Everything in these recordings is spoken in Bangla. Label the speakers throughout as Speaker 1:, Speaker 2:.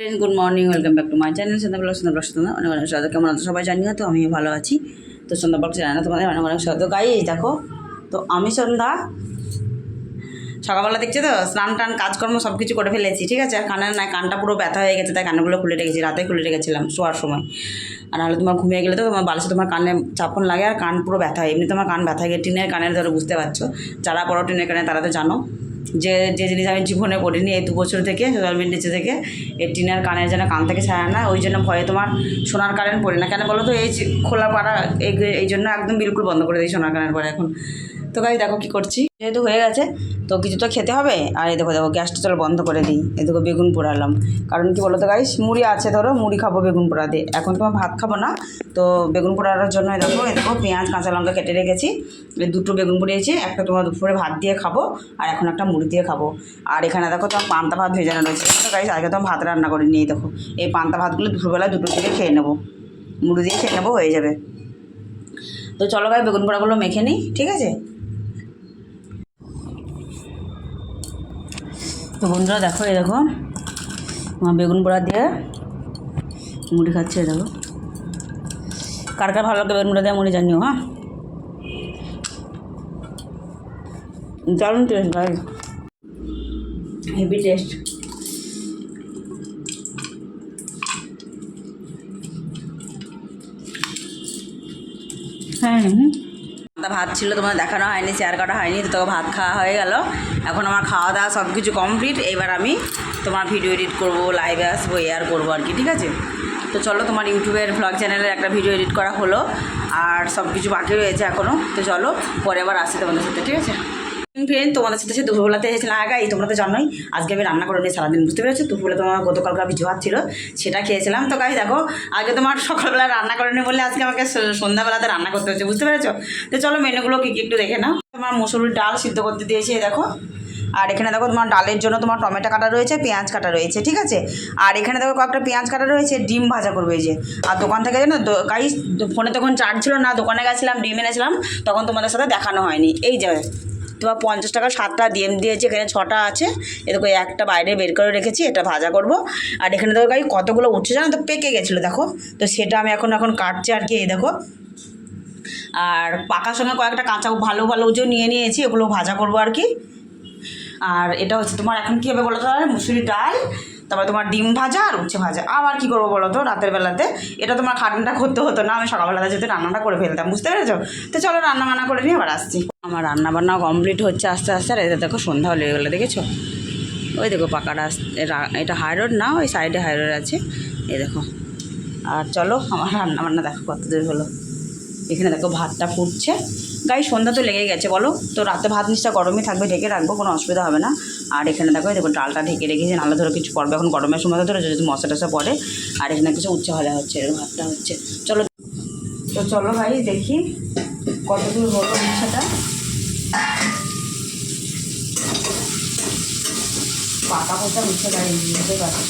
Speaker 1: Friend good morning welcome back to my channel Sandhya vlog Sandhya Sandhya অনেক অনেক স্বাগত। কেমন আছো সবাই? জানিও তো আমি ভালো আছি। তো সন্ধ্যা ব্লগ চ্যানেল তোমাদের অনেক অনেক স্বাগত। গাই দেখো, তো আমি সন্ধ্যা, সকালবেলা দেখছি তো? স্নান টান, কাজকর্ম সব কিছু করে ফেলেছি, ঠিক আছে? আর কানের না কানটা পুরো ব্যথা হয়ে গেছে, তাই কানগুলো খুলে রেখেছি, রাতে খুলে রেখেছিলাম শোয়ার সময়। আর নাহলে তোমার ঘুমিয়ে গেলে তো তোমার বালিশে তোমার কানে চাপন লাগে, আর কান পুরো ব্যথা হয়। এমনি তোমার কান ব্যথা গেলে, টিনের কানের ধরো, বুঝতে পারছ? যারা বড় টিনের কানে, তারা তো জানো। যে যে জিনিস আমি জীবনে করিনি এই দু বছর থেকে সোশ্যাল মিডিয়া নিচে থেকে, এই টিনার কানের যেন কান থেকে ছাড়া না, ওই জন্য ভয়ে তোমার সোনার কারেন্ট পড়ি না। কেন বলো তো, এই খোলা পাড়া এই জন্য একদম বিলকুল বন্ধ করে দিই সোনার কানের পরে এখন। তো গাই দেখো কী করছি। যেহেতু হয়ে গেছে, তো কিছু তো খেতে হবে। আর এই দেখো দেখো, গ্যাসটা চলো বন্ধ করে দিই। এই দেখো, বেগুন পোড়ালাম। কারণ কি বলো তো গাইস মুড়ি আছে ধরো, মুড়ি খাব বেগুন পোড়া দিয়ে। এখন তোমার ভাত খাব না, তো বেগুন পোড়ানোর জন্য দেখো, এই দেখো, পেঁয়াজ, কাঁচা লঙ্কা কেটে রেখেছি। দুটো বেগুন পুড়িয়েছি, একটা তোমার দুপুরে ভাত দিয়ে খাব, আর এখন একটা মুড়ি দিয়ে খাব। আর এখানে দেখো, তোমার পান্তা ভাত ভেজানো রয়েছে। গাইস আগে তোমার ভাত রান্না করে নিয়ে দেখো। এই পান্তা ভাতগুলো দুপুরবেলা দুটো থেকে খেয়ে নেব। মুড়ি দিয়ে খেয়ে নেব, হয়ে যাবে। তো চলো গাই বেগুন পোড়াগুলো মেখে নিই, ঠিক আছে? তো বন্ধুরা দেখো, এই দেখো বেগুন পোড়া দিয়ে মুড়ি খাচ্ছে, এই দেখো। কার কার ভালো লাগে বেগুন পোড়া দিয়ে মুড়ি জানিও হ্যাঁ? দারুণ টেস্ট ভাই। হেভি টেস্ট হ্যাঁ হুম। ভাত ছিল তোমার দেখানো হয়নি চেয়ার কাটা হয়নি, তো তোকে ভাত খাওয়া হয়ে গেল। এখন আমার খাওয়া দাওয়া সব কিছু কমপ্লিট এবার আমি তোমার ভিডিও এডিট করব লাইভে আসব এয়ার করব আর কি, ঠিক আছে? তো চলো, তোমার ইউটিউবের ভ্লগ চ্যানেলের একটা ভিডিও এডিট করা হলো, আর সব কিছু বাকি রয়েছে এখনও তো চলো, পরে আবার আসি তোমাদের সাথে, ঠিক আছে? ফ্রেন্ড তোমাদের সাথে সে দুপুরবেলাতে এসেছিলাম আগাই তোমরা তো জানোই, আজকে আমি রান্না করে নিই সারাদিন বুঝতে পেরেছ? দুপুরবেলা তোমার গতকালকার কিছু ভাত ছিল, সেটা খেয়েছিলাম। তো গাই, দেখো, আগে তোমার সকালবেলা রান্না করে নি বলে আজকে আমাকে সন্ধ্যাবেলাতে রান্না করতে হচ্ছে, বুঝতে পেরেছ? তো চলো মেনুগুলো কী কী একটু দেখে নাও। তোমার মুসুরির ডাল সিদ্ধ করতে দিয়েছি দেখো। আর এখানে দেখো তোমার ডালের জন্য তোমার টমেটো কাটা রয়েছে, পেঁয়াজ কাটা রয়েছে, ঠিক আছে? আর এখানে দেখো কয়েকটা পেঁয়াজ কাটা রয়েছে, ডিম ভাজা করবে যে। আর দোকান থেকে জানো গাই, ফোনে তখন চার্জ ছিল না, দোকানে গেছিলাম, ডিম এনেছিলাম, তখন তোমাদের সাথে দেখানো হয়নি। এই যে তোমার পঞ্চাশ টাকা সাতটা ডিম দিয়েছি, এখানে ছটা আছে। এ দেখো, একটা বাইরে বের করে রেখেছি, এটা ভাজা করব। আর এখানে দেখো গাই কতগুলো উঠছে জানো তো, পেকে গেছিল, দেখো। তো সেটা আমি এখন এখন কাটছি আর কি, এই দেখো। আর পাকার সঙ্গে কয়েকটা কাঁচা, ভালো ভালো উঁচু নিয়ে নিয়েছি, এগুলো ভাজা করব আর কি। আর এটা হচ্ছে তোমার, এখন কী হবে বলো তো মুসুরি ডাল তারপর তোমার ডিম ভাজা আর উচ্ছে ভাজা। আবার কী করব বলো তো রাতের বেলাতে? এটা তোমার খাটনিটা করতে হতো না, আমি সকালবেলাতে যেতে রান্নাটা করে ফেলতাম, বুঝতে পেরেছ? তো চলো রান্না বান্না করে নিয়ে আবার আসছি। আমার রান্না বান্না কমপ্লিট হচ্ছে আস্তে আস্তে, আর এটা দেখো সন্ধ্যা হলে গেলো, দেখেছ? ওই দেখো পাকাটা আস- এটা- এটা হাই রোড না, ওই সাইডে হাই রোড আছে। এই দেখো। আর চলো আমার রান্না বান্না দেখো কত দূর হলো। এখানে দেখো ভাতটা ফুটছে। গাই সন্ধ্যা তো লেগে গেছে, বলো? তো রাতে ভাত নিচটা গরমই থাকবে, ঢেকে রাখব, কোনো অসুবিধা হবে না। আর এখানে দেখো দেখো ডালটা ঢেকে রেখেছি, নাহলে ধরো কিছু পড়বে। এখন গরমের সময় ধরো যদি মশলা টশা পড়ে, আর এখানে কিছু উচ্চ ভাজা হচ্ছে এর ভাতটা হচ্ছে। চলো, তো চলো ভাই, দেখি কত দূর হলো উচ্ছেটা। পাকা পোচা উচ্ছে গাড়ি বুঝতে পারছ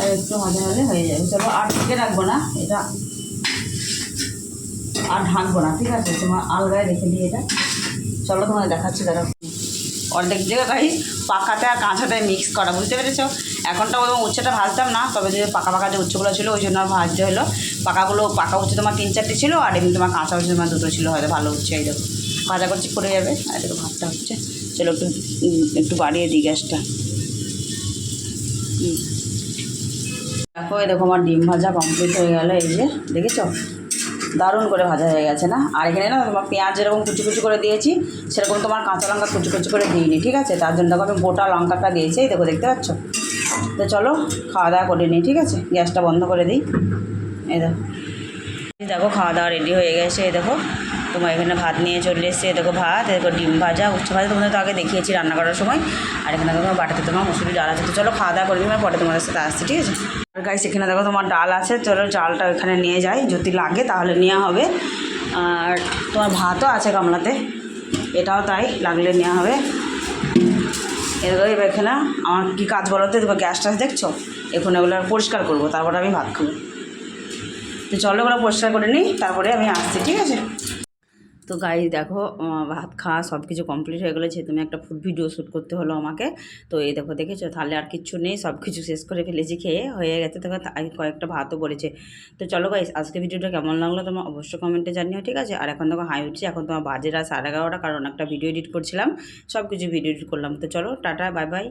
Speaker 1: আর একটু ভাজা হলে হয়ে যাবে চলো আর ঢেকে রাখব না, এটা আর ঢাকবো না, ঠিক আছে? তোমার আলগায় রেখে দিই এটা। চলো তোমার দেখাচ্ছি দাঁড়া অর্ধেক জায়গা গাই পাকাতে আর কাঁচাতে মিক্স করা, বুঝতে পেরেছ? এখনটা ওই উচ্ছেটা ভাজতাম না, তবে যে পাকা পাকা যে উচ্চগুলো ছিল, ওই জন্য ভাজতে হলো। পাকাগুলো পাকা উচ্ছে তোমার তিন চারটে ছিল, আর এমনি তোমার কাঁচা উচ্ছে তোমার দুটো ছিল, হয়তো ভালো উচ্ছে, এই দেখো। ভাজা করছি, পড়ে যাবে, আর দেখো ভাতটা হচ্ছে। চলো একটু একটু বাড়িয়ে দিই গ্যাসটা। হুম দেখো, এই দেখো, আমার ডিম ভাজা কমপ্লিট হয়ে গেল, এই যে, দেখেছ? দারুণ করে ভাজা হয়ে গেছে, না? আর এখানে না, তোমার পেঁয়াজ যেরকম কুচি কুচি করে দিয়েছি, সেরকম তোমার কাঁচা লঙ্কা কুচি কুচি করে দিইনি, ঠিক আছে? তার জন্য দেখো, আমি গোটা লঙ্কাটা দিয়েছি, এই দেখো, দেখতে পাচ্ছ? তো চলো, খাওয়া দাওয়া করে নিই, ঠিক আছে? গ্যাসটা বন্ধ করে দিই, এই দেখো। দেখো, খাওয়া দাওয়া রেডি হয়ে গেছে, এই দেখো। তোমার এখানে ভাত নিয়ে চলে এসছে, দেখো ভাত, দেখো ডিম ভাজা উচ্চ ভাজা, তোমাদের তো আগে দেখিয়েছি রান্না করার সময়। আর এখানে দেখো বাটাতে তোমার মুসুরি ডাল আছে। তো চলো খাওয়া দাওয়া করে নিই পরে তোমাদের সাথে আসছি, ঠিক আছে? আর গাইস এখানে দেখো তোমার ডাল আছে। চলো ডালটা এখানে নিয়ে যাই, যদি লাগে তাহলে নেওয়া হবে। আর তোমার ভাতও আছে গামলাতে। এটাও তাই, লাগলে নেওয়া হবে। এবার এবার এখানে আমার কী কাজ বলো তো? এবার গ্যাস ট্যাস দেখছ? এখন এগুলো পরিষ্কার করব, তারপরে আমি ভাত খাব। তো চলো এগুলো পরিষ্কার করে নিই, তারপরে আমি আসছি, ঠিক আছে? তো গাই দেখো ভাত খাওয়া সব কিছু কমপ্লিট হয়ে গেলো, যেহেতু একটা ফুড ভিডিও শ্যুট করতে হলো আমাকে, তো এই দেখো, দেখেছ? তাহলে আর কিচ্ছু নেই সব কিছু শেষ করে ফেলেছি খেয়ে, হয়ে গেছে। তা- কয়েকটা ভাতও পড়েছে তো চলো গাইস আজকে ভিডিওটা কেমন লাগল তোমার অবশ্যই কমেন্টে জানিও, ঠিক আছে? আর এখন দেখো, হাই উঠছি, এখন তোমার বাজে রাত সাড়ে এগারোটা, কারণ একটা ভিডিও এডিট করছিলাম সব কিছু ভিডিও এডিট করলাম। তো চলো, টাটা বাই বাই